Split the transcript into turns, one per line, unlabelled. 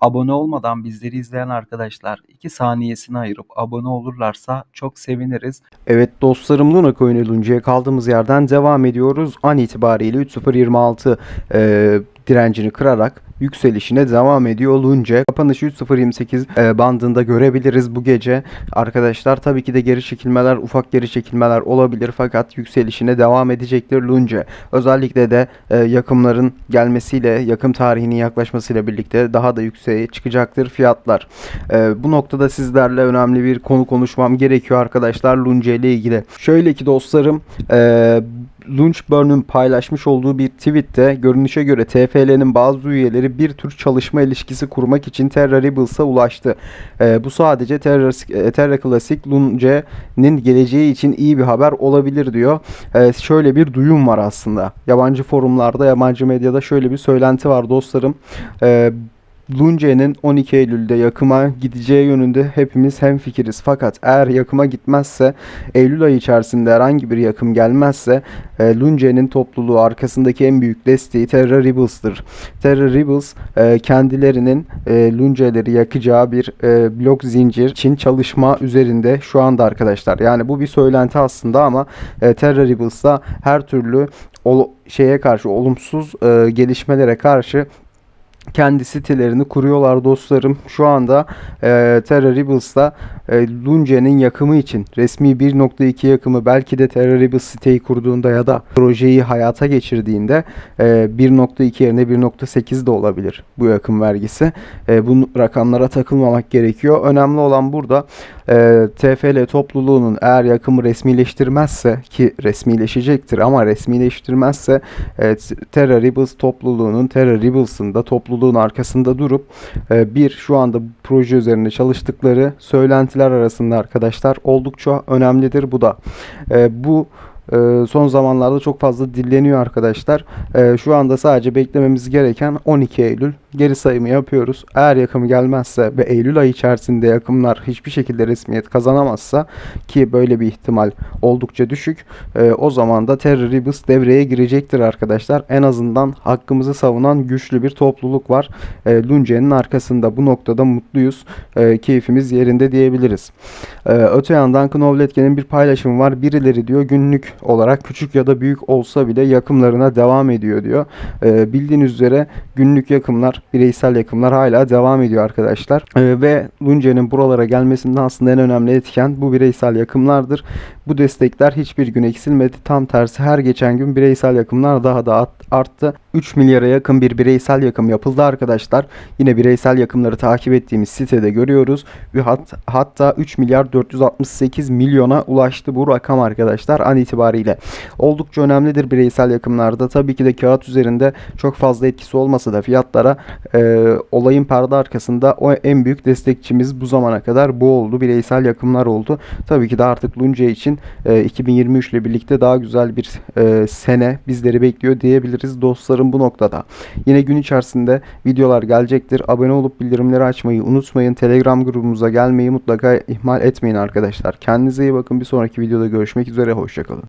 Abone olmadan bizleri izleyen arkadaşlar 2 saniyesini ayırıp abone olurlarsa çok seviniriz.
Evet dostlarım Luna Coin Lunce'ye kaldığımız yerden devam ediyoruz. An itibariyle 3.026 e, direncini kırarak yükselişine devam ediyor Lunce. Kapanışı 3.028 e, bandında görebiliriz bu gece. Arkadaşlar tabii ki de geri çekilmeler, ufak geri çekilmeler olabilir fakat yükselişine devam edecektir Lunce. Özellikle de e, yakımların gelmesiyle, yakım tarihinin yaklaşmasıyla birlikte daha da yükseğe çıkacaktır fiyatlar. E, bu noktada sizlerle önemli bir konu konuşmam gerekiyor arkadaşlar Lunce ile ilgili. Şöyle ki dostlarım, e, Launchburn'un paylaşmış olduğu bir tweette görünüşe göre TFL'nin bazı üyeleri bir tür çalışma ilişkisi kurmak için Terra Rebels'a ulaştı. Ee, bu sadece Terra, e, Terra Classic Lunge'nin geleceği için iyi bir haber olabilir diyor. Ee, şöyle bir duyum var aslında. Yabancı forumlarda, yabancı medyada şöyle bir söylenti var dostlarım. Ee, Lunce'nin 12 Eylül'de yakıma gideceği yönünde hepimiz hemfikiriz. Fakat eğer yakıma gitmezse, Eylül ayı içerisinde herhangi bir yakım gelmezse e, Lunce'nin topluluğu arkasındaki en büyük desteği Terra Rebels'tır. Terra Rebels e, kendilerinin e, Lunce'leri yakacağı bir e, blok zincir için çalışma üzerinde şu anda arkadaşlar. Yani bu bir söylenti aslında ama e, Terra Rebels'da her türlü o şeye karşı olumsuz e, gelişmelere karşı kendi sitelerini kuruyorlar dostlarım. Şu anda e, Terra Rebels'ta e, Lunce'nin yakımı için resmi 1.2 yakımı belki de Terra Rebels siteyi kurduğunda ya da projeyi hayata geçirdiğinde e, 1.2 yerine 1.8 de olabilir bu yakım vergisi. E, bu rakamlara takılmamak gerekiyor. Önemli olan burada e, TFL topluluğunun eğer yakımı resmileştirmezse ki resmileşecektir ama resmileştirmezse e, Terra Rebels topluluğunun Terra Rebels'ın da topluluğun arkasında durup e, bir şu anda bu proje üzerinde çalıştıkları söylentiler arasında arkadaşlar oldukça önemlidir bu da. E, bu e, son zamanlarda çok fazla dilleniyor arkadaşlar. E, şu anda sadece beklememiz gereken 12 Eylül geri sayımı yapıyoruz. Eğer yakımı gelmezse ve Eylül ayı içerisinde yakımlar hiçbir şekilde resmiyet kazanamazsa ki böyle bir ihtimal oldukça düşük. E, o zaman da Terror Rebels devreye girecektir arkadaşlar. En azından hakkımızı savunan güçlü bir topluluk var. E, Lunce'nin arkasında bu noktada mutluyuz. E, keyfimiz yerinde diyebiliriz. E, öte yandan Knowletgen'in bir paylaşımı var. Birileri diyor günlük olarak küçük ya da büyük olsa bile yakımlarına devam ediyor diyor. E, bildiğiniz üzere günlük yakımlar bireysel yakımlar hala devam ediyor arkadaşlar. Ee, ve Lunce'nin buralara gelmesinde aslında en önemli etken bu bireysel yakımlardır. Bu destekler hiçbir gün eksilmedi. Tam tersi her geçen gün bireysel yakımlar daha da arttı. 3 milyara yakın bir bireysel yakım yapıldı arkadaşlar. Yine bireysel yakımları takip ettiğimiz sitede görüyoruz. Ve hat, hatta 3 milyar 468 milyona ulaştı bu rakam arkadaşlar an itibariyle. Oldukça önemlidir bireysel yakımlarda. Tabii ki de kağıt üzerinde çok fazla etkisi olmasa da fiyatlara e, olayın perde arkasında o en büyük destekçimiz bu zamana kadar bu oldu. Bireysel yakımlar oldu. Tabii ki de artık Lunce için e, 2023 ile birlikte daha güzel bir e, sene bizleri bekliyor diyebiliriz dostlarım bu noktada. Yine gün içerisinde videolar gelecektir. Abone olup bildirimleri açmayı unutmayın. Telegram grubumuza gelmeyi mutlaka ihmal etmeyin arkadaşlar. Kendinize iyi bakın. Bir sonraki videoda görüşmek üzere. Hoşçakalın.